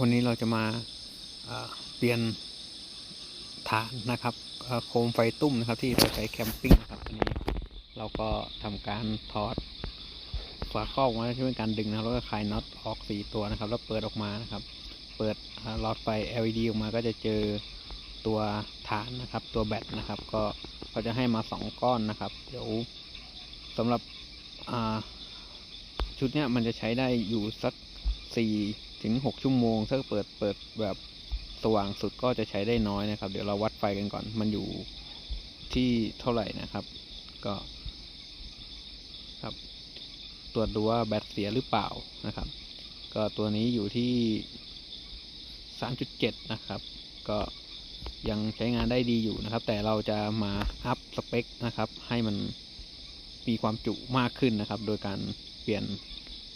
วันนี้เราจะมาเปลี่ยนฐานนะครับโคมไฟตุ้มนะครับ ที่เราใช้แคมปิ้งนะครับอันนี้เราก็ทำการถอดฝาครอบออกมาที่เป็นการดึงนะแล้วก็คลายน็อตออกสี่ตัวนะครับ แล้วเปิดออกมานะครับ เปิดหลอดไฟ LED ออกมาก็จะเจอตัวฐานนะครับ ตัวแบตนะครับ ก็เขาจะให้มาสองก้อนนะครับ เดี๋ยวสำหรับชุดเนี้ยมันจะใช้ได้อยู่สักสี่ ถึงหกชั่วโมงถ้าเปิดเปิดแบบสว่างสุดก็จะใช้ได้น้อยนะครับ เดี๋ยวเราวัดไฟกันก่อน มันอยู่ที่เท่าไหร่นะครับ ก็ครับตรวจดูว่าแบตเสียหรือเปล่านะครับ ก็ตัวนี้อยู่ที่3.7นะครับ ก็ยังใช้งานได้ดีอยู่นะครับ แต่เราจะมาอัพสเปคนะครับ ให้มันมีความจุมากขึ้นนะครับ โดยการเปลี่ยน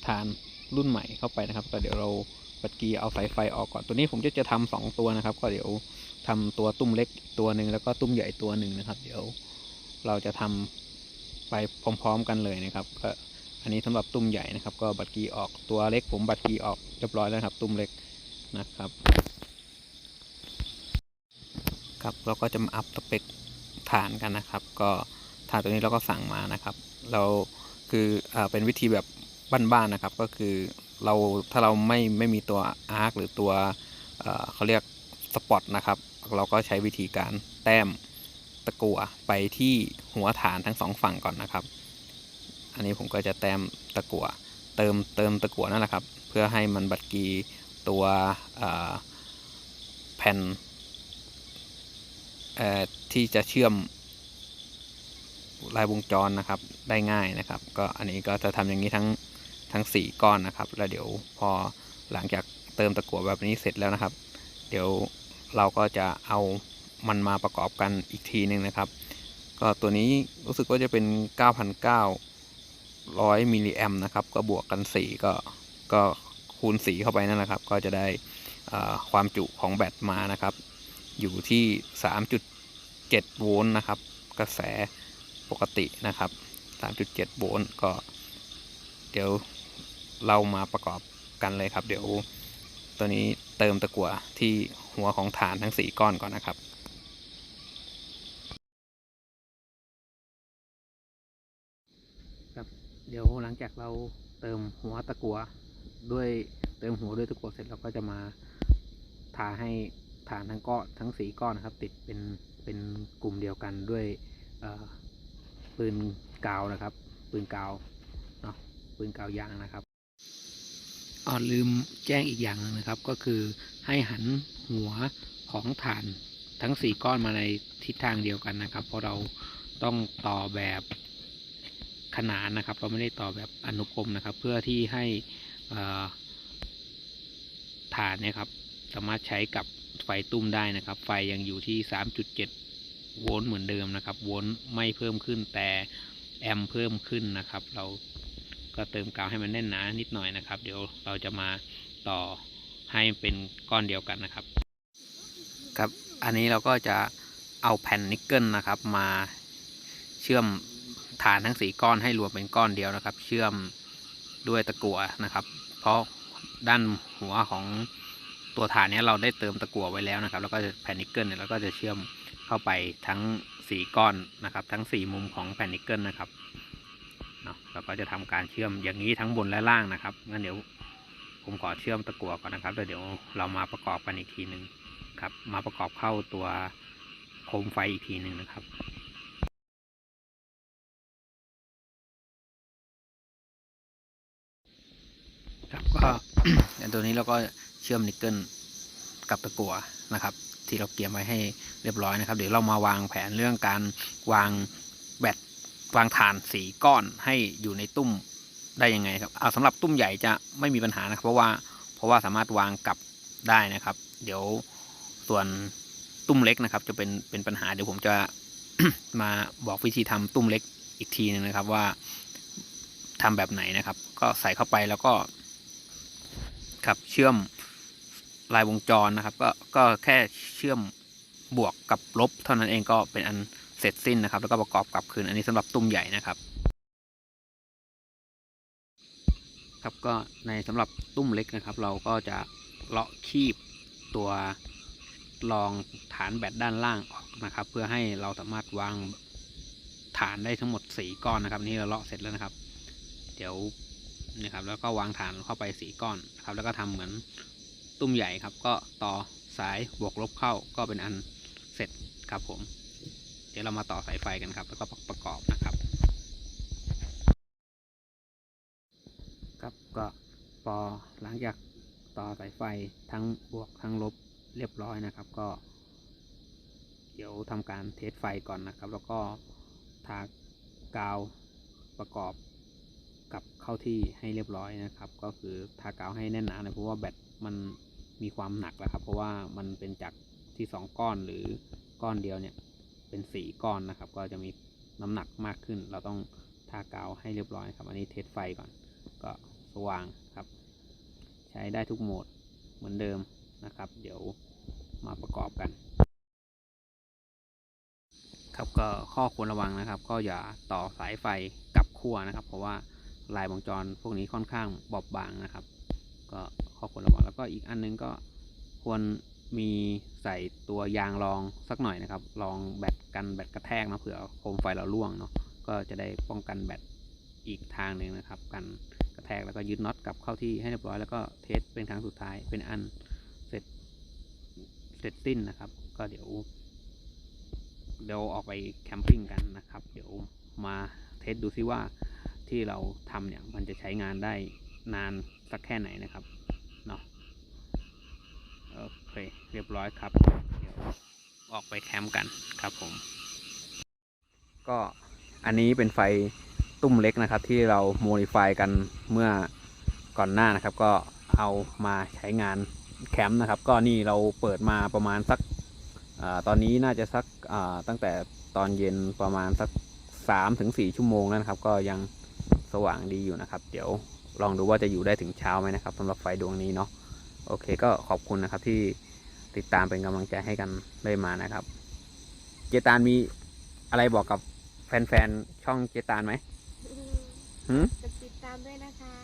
ฐาน รุ่นใหม่เข้าไปนะครับ ก็เดี๋ยวเราปัดกีเอาสายไฟออกก่อนตัวนี้ผมจะจะทำสองตัวนะครับ ก็เดี๋ยวทำตัวตุ้มเล็กตัวหนึ่งแล้วก็ตุ้มใหญ่ตัวหนึ่งนะครับ เดี๋ยวเราจะทำไปพร้อมๆกันเลยนะครับก็อันนี้สำหรับตุ้มใหญ่นะครับ ก็บัดกีออกตัวเล็ก ผมบัดกีออกเรียบร้อยแล้วครับ ตุ้มเล็กนะครับ ครับเราก็จะมาอัพสเปคฐานกันนะครับ ก็ฐานตัวนี้เราก็สั่งมานะครับ เราคืออเป็นวิธีแบบ บ้านๆนะครับ ก็คือเราถ้าเราไม่ไม่มีตัวอาร์คหรือตัวเเขาเรียกสปอตนะครับเราก็ใช้วิธีการแต้มตะกั่วไปที่หัวฐานทั้งสองฝั่งก่อนนะครับ อันนี้ผมก็จะแต้มตะกั่วเติมเติมตะกั่วนั่นแหละครับ เพื่อให้มันบัดกีตัวแผ่นที่จะเชื่อมลายวงจรนะครับได้ง่ายนะครับ ก็อันนี้ก็จะทำอย่างนี้ทั้ง ทั้ง 4 ก้อนนะครับ แล้วเดี๋ยวพอหลังจากเติมตะกั่วแบบนี้เสร็จแล้วนะครับ เดี๋ยวเราก็จะเอามันมาประกอบกันอีกทีหนึ่งนะครับ ก็ตัวนี้รู้สึกว่าจะเป็น 9,900 มิลลิแอมนะครับ ก็บวกกัน 4 ก็ก็คูณ 4 เข้าไปนั่นแหละครับ ก็จะได้ความจุของแบตมานะครับ อยู่ที่ 3.7 โวลต์นะครับ กระแสปกตินะครับ 3.7 โวลต์ก็เดี๋ยว เรามาประกอบกันเลยครับ เดี๋ยวตัวนี้เติมตะกั่วที่หัวของฐานทั้ง 4 ก้อนก่อนนะครับครับเดี๋ยวหลังจากเราเติมหัวตะกั่วด้วยเติมหัวด้วยตะกั่วเสร็จเราก็จะมาทาให้ฐานทั้งก้อนทั้งสีก้อนนะครับ ติดเป็นเป็นกลุ่มเดียวกันด้วยปืนกาวนะครับ ปืนกาวเนาะปืนกาวยางนะครับ อ๋อลืมแจ้งอีกอย่างนึงนะครับ ก็คือให้หันหัวของฐานทั้งสี่ก้อนมาในทิศทางเดียวกันนะครับ เพราะเราต้องต่อแบบขนานนะครับ เราไม่ได้ต่อแบบอนุกรมนะครับ เพื่อที่ให้ฐานเนี่ยครับ สามารถใช้กับไฟตุ้มได้นะครับ ไฟยังอยู่ที่ 3.7 โวลต์เหมือนเดิมนะครับ โวลต์ไม่เพิ่มขึ้นแต่แอมป์เพิ่มขึ้นนะครับ เรา ก็เติมกาวให้มันแน่นหนานิดหน่อยนะครับ เดี๋ยวเราจะมาต่อให้เป็นก้อนเดียวกันนะครับ ครับ อันนี้เราก็จะเอาแผ่นนิกเกิลนะครับ มาเชื่อมฐานทั้งสีก้อนให้รวมเป็นก้อนเดียวนะครับ เชื่อมด้วยตะกั่วนะครับ เพราะด้านหัวของตัวฐานนี้เราได้เติมตะกั่วไว้แล้วนะครับ แล้วก็แผ่นนิกเกิลเนี่ยเราก็จะเชื่อมเข้าไปทั้งสีก้อนนะครับ ทั้งสี่มุมของแผ่นนิกเกิลนะครับ เราก็จะทำการเชื่อมอย่างนี้ทั้งบนและล่างนะครับงั้นเดี๋ยวผมขอเชื่อมตะกั่วก่อนนะครับแล้วเดี๋ยวเรามาประกอบกันอีกทีหนึ่งครับ มาประกอบเข้าตัวโคมไฟอีกทีหนึ่งนะครับครับก็อย่างตัวนี้เราก็เชื่อมนิกเกิลกับตะกั่วนะครับ ที่เราเตรียมไว้ให้เรียบร้อยนะครับ เดี๋ยวเรามาวางแผนเรื่องการวางแบต วางฐานสีก้อนให้อยู่ในตุ้มได้ยังไงครับเอาสำหรับตุ้มใหญ่จะไม่มีปัญหานะครับ เพราะว่าเพราะว่าสามารถวางกลับได้นะครับ เดี๋ยวส่วนตุ้มเล็กนะครับ จะเป็นเป็นปัญหาเดี๋ยวผมจะมาบอกวิธีทำตุ้มเล็กอีกทีหนึงนะครับ ว่าทำแบบไหนนะครับ ก็ใส่เข้าไปแล้วก็ ครับเชื่อมลายวงจรนะครับ ก็ก็แค่เชื่อมบวกกับลบ เท่านั้นเองก็เป็นอัน เสร็จสิ้นนะครับ แล้วก็ประกอบกลับคืน อันนี้สำหรับตุ้มใหญ่นะครับ ครับก็ในสำหรับตุ้มเล็กนะครับ เราก็จะเลาะคีบตัวรองฐานแบตด้านล่างออกนะครับ เพื่อให้เราสามารถวางฐานได้ทั้งหมดสี่ก้อนนะครับ นี่เราเลาะเสร็จแล้วนะครับ เดี๋ยวนี่ครับ แล้วก็วางฐานเข้าไปสี่ก้อนนะครับ แล้วก็ทำเหมือนตุ้มใหญ่ครับ ก็ต่อสายบวกลบเข้าก็เป็นอันเสร็จครับผม ดี๋ยวเรามาต่อสายไฟกันครับ แล้วก็ประกอบนะครับ ครับก็พอหลังจากต่อสายไฟทั้งบวกทั้งลบเรียบร้อยนะครับ ก็ เดี๋ยวทำการเทสไฟก่อนนะครับ แล้วก็ทากาวประกอบกับเข้าที่ให้เรียบร้อยนะครับ ก็คือทากาวให้แน่นหนาเลยเพราะว่าแบตมันมีความหนักแล้วครับ เพราะว่ามันเป็นจากที่สองก้อนหรือก้อนเดียวเนี่ย เป็นสี่ก้อนนะครับ ก็จะมีน้ำหนักมากขึ้น เราต้องทากาวให้เรียบร้อยครับ อันนี้เทสไฟก่อน ก็สว่างครับ ใช้ได้ทุกโหมดเหมือนเดิมนะครับ เดี๋ยวมาประกอบกัน ครับก็ข้อควรระวังนะครับ ก็อย่าต่อสายไฟกับขั้วนะครับ เพราะว่าลายวงจรพวกนี้ค่อนข้างบอบบางนะครับ ก็ข้อควรระวังแล้วก็อีกอันนึงก็ควร มีใส่ตัวยางรองสักหน่อยนะครับรองแบตกันแบตกระแทกนะเผื่อโคมไฟเราล่วงเนาะก็จะได้ป้องกันแบตอีกทางหนึ่งนะครับ กันกระแทกแล้วก็ยึดน็อตกลับเข้าที่ให้เรียบร้อยแล้วก็เทสเป็นครั้งสุดท้ายเป็นอันเสร็จเสร็จสิ้นนะครับ ก็เดี๋ยวเดี๋ยวออกไปแคมปิ้งกันนะครับ เดี๋ยวมาเทสดูซิว่าที่เราทำเนี่ยมันจะใช้งานได้นานสักแค่ไหนนะครับ โอเค เรียบร้อยครับ เดี๋ยวออกไปแคมป์กันครับผม ก็อันนี้เป็นไฟตุ้มเล็กนะครับ ที่เราโมดิฟายกันเมื่อก่อนหน้านะครับ ก็เอามาใช้งานแคมป์นะครับ ก็นี่เราเปิดมาประมาณสักอตอนนี้น่าจะสักตั้งแต่ตอนเย็นประมาณสักสามถึงสี่ชั่วโมงแล้วนะครับ ก็ยังสว่างดีอยู่นะครับ เดี๋ยวลองดูว่าจะอยู่ได้ถึงเช้าไหมนะครับสำหรับไฟดวงนี้เนาะ โอเคก็ขอบคุณนะครับที่ติดตามเป็นกำลังใจให้กันได้มานะครับ เจตานมีอะไรบอกกับแฟนๆ ช่องเจตานไหมหืม กดติดตามด้วยนะคะ